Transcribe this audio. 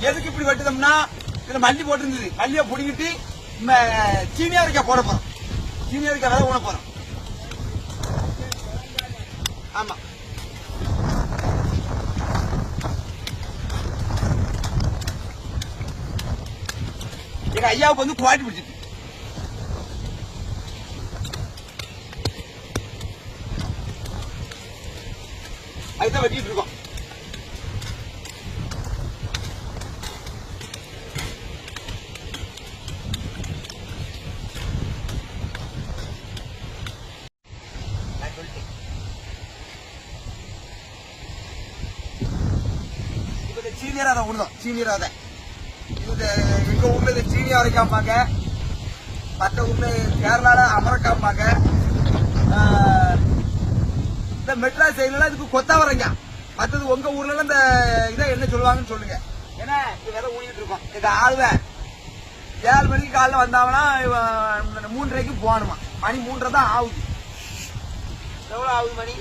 எதுக்கு இப்படி வெட்டுதோம்னா இதுல மல்லி போட்டிருந்தது. மல்லியை பிடிங்கிட்டு சீனியா இருக்க போட போறோம். சீனியா இருக்க வேலை ஊன போறோம். ஆமா. எங்க ஐயாவுக்கு வந்து குவாட்டி பிடிச்சிட்டு அதுதான் வெட்டிட்டு இருக்கோம். இப்ப இந்த விடுதோம் சீனியரா தான் இந்த எங்க ஊர்ல இந்த சீனி அரைக்காம்பாங்க மற்ற ஊர்ல கேரளால அமரக்காம்பாங்க. இந்த மெட்ராஸ் சைடுல இதுக்கு கொத்தவரங்க மற்றது உங்க ஊர்ல இந்த இதை என்ன சொல்லுவாங்கன்னு சொல்லுங்க. ஏன்னா இது வேற ஊழிட்டு இருக்கோம். இது ஆளுவேன் ஏழு மணிக்கு காலைல வந்தாங்கன்னா மூன்றரைக்கும் மூன்றரைக்கு போகணுமா? மணி மூன்றரை தான் ஆகுது. எவ்வளோ ஆகுது மணி?